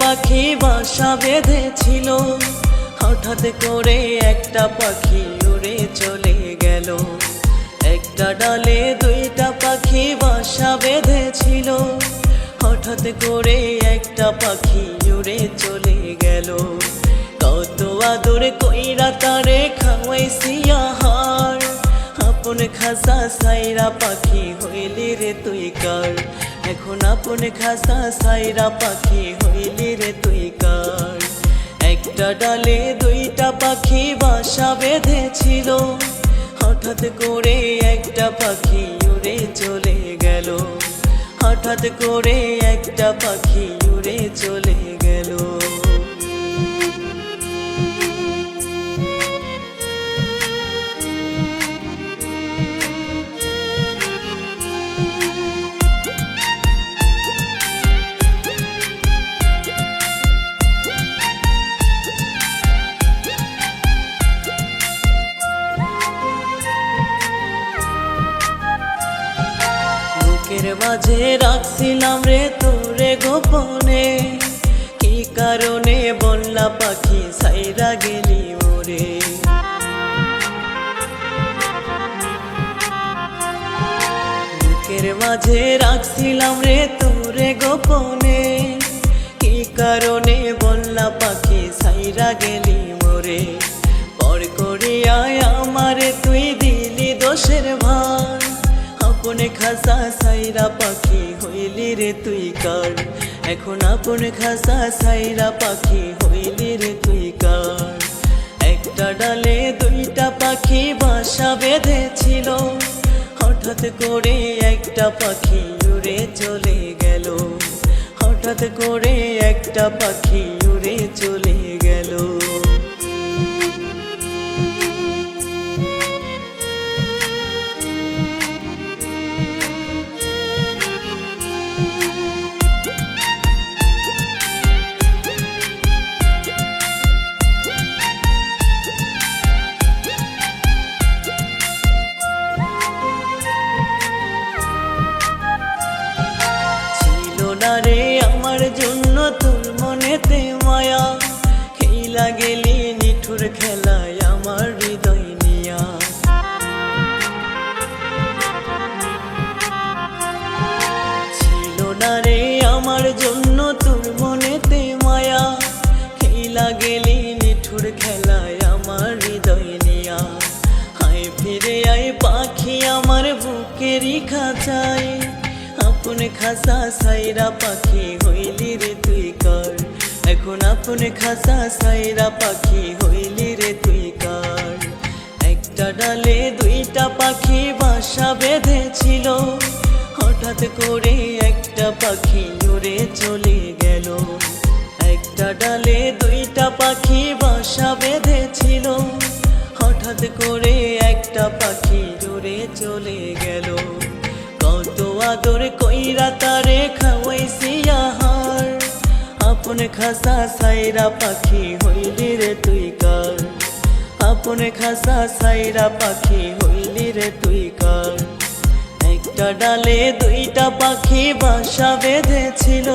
পাখি বাসা বেঁধেছিল। হঠাৎ করে একটা পাখি উড়ে চলে গেল। একটা ডালে দুইটা পাখি বাসা বেঁধেছিল। হঠাৎ করে একটা পাখি উড়ে চলে গেল। কত আদর কইরা তারে খাওয়াইছি আহার। আপন খাসা সাইরা পাখি হইলি রে তুই কার? এখন আপন খাসা সাইরা পাখি হইলি রে তুই কার? একটা ডালে দুইটা পাখি বাসা বেঁধেছিল। হঠাৎ করে একটা পাখি উড়ে চলে গেল। হঠাৎ করে একটা পাখি উড়ে চলে মাঝে রাখছিলাম রে তোরে গোপনে। কি কারণে বললা পাখি সাইরা গেলি ওরে? বুকের মাঝে রাখছিলাম রে তোরে গোপনে। কি কারণে বললা পাখি সাইরা গেলি মোরে পর করিয়ায় আমারে তুই আপন খাসা সাইরা পাখি হইলি রে তুই কার? এখন আপন খাসা সাইরা পাখি হইলি রে তুই কার? একটা ডালে দুইটা পাখি বাসা বেঁধেছিল। হঠাৎ করে একটা পাখি উড়ে চলে গেল। হঠাৎ করে একটা পাখি খেলায় আমার হৃদয় নিয়া। ছিল না রে আমার জন্য তোর মনেতে মায়া। খেলা গেলি নিঠুর খেলায় আমার হৃদয় নিয়া। হায় ফিরে আয় পাখি আমার বুকেরই খাঁচায়। আপন খাসা সাইরা পাখি হইলি রে তুই কার। এখন আপন খাসা সাইরা পাখি হইলি তুই কার? একটা ডালে দুইটা পাখি বাসা বেঁধেছিল। হঠাৎ করে একটা পাখি উড়ে চলে গেল। একটা ডালে দুইটা পাখি বাসা বেঁধেছিল। হঠাৎ করে একটা পাখি উড়ে চলে গেল। কত আদর কইরা তারে খাওয়াইছি আপন খাসা সাইরা পাখি হইলি রে তুই কার? আপন খাসা সাইরা পাখি হইলি রে তুই কার? একটা ডালে দুইটা পাখি বাসা বেঁধেছিল।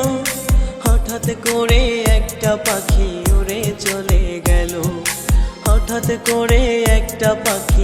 হঠাৎ করে একটা পাখি উড়ে চলে গেল। হঠাৎ করে একটা পাখি